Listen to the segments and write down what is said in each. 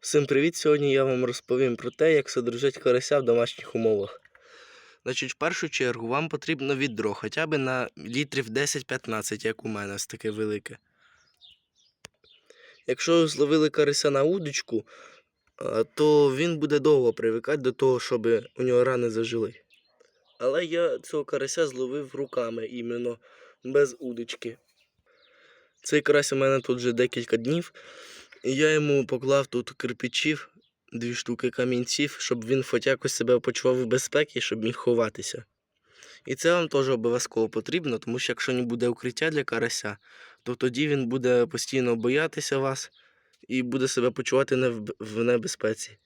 Всім привіт! Сьогодні я вам розповім про те, як содержать карася в домашніх умовах. Значить, в першу чергу вам потрібно відро, хоча б на літрів 10-15, як у мене, ось таке велике. Якщо ви зловили карася на удочку, то він буде довго привикати до того, щоб у нього рани зажили. Але я цього карася зловив руками, іменно без удочки. Цей карась у мене тут вже декілька днів. Я йому поклав тут кирпичів, дві штуки камінців, щоб він хоч якось себе почував в безпеці, щоб міг ховатися. І це вам теж обов'язково потрібно, тому що якщо не буде укриття для карася, то тоді він буде постійно боятися вас і буде себе почувати в, небезпеці.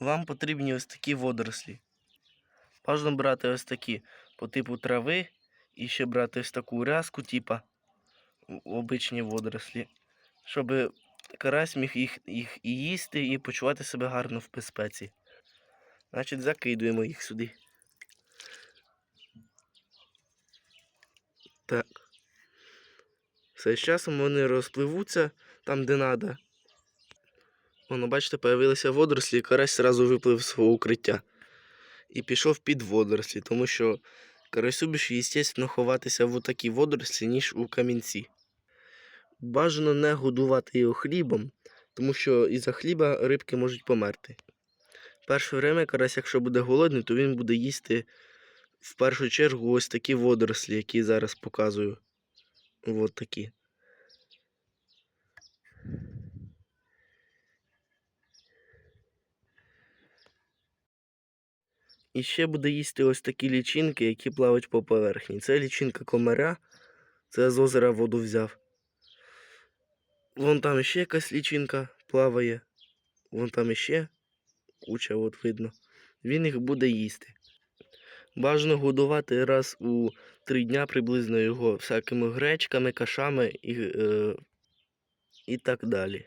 Вам потрібні ось такі водорослі. Бажано брати ось такі по типу трави і ще брати ось таку рязку, типа обичні водорослі, щоб карась міг їх, їх і їсти, і почувати себе гарно в безпеці. Значить, закидуємо їх сюди. Так. Все, з часом вони розпливуться там, де треба. Воно, бачите, появилися водорослі, і карась одразу виплив з свого укриття. І пішов під водорослі, тому що карасю більше, звісно, ховатися в такі водорослі, ніж у камінці. Бажано не годувати його хлібом, тому що із-за хліба рибки можуть померти. Перше время карась, якщо буде голодний, то він буде їсти в першу чергу ось такі водорослі, які зараз показую. От такі. І ще буде їсти ось такі лічинки, які плавають по поверхні. Це лічинка комаря, це з озера воду взяв. Вон там ще якась лічинка плаває. Вон там іще куча, от видно. Він їх буде їсти. Бажано годувати раз у три дня приблизно його всякими гречками, кашами і, е, і так далі.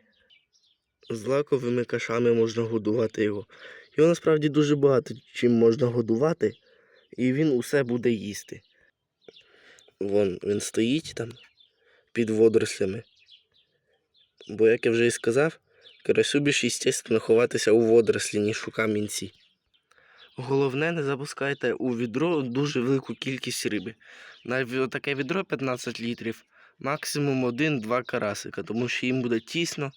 З лаковими кашами можна годувати його. Його насправді дуже багато чим можна годувати, і він усе буде їсти. Вон він стоїть там під водорослями. Бо, як я вже і сказав, карасю більш естественно ховатися у водорослі, ніж у камінці. Головне, не запускайте у відро дуже велику кількість риби. На таке відро 15 літрів, максимум 1-2 карасика, тому що їм буде тісно.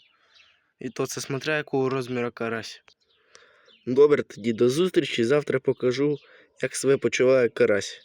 І то це смотря якого розміру карась. Добре, тоді до зустрічі. Завтра покажу, як себе почуває карась.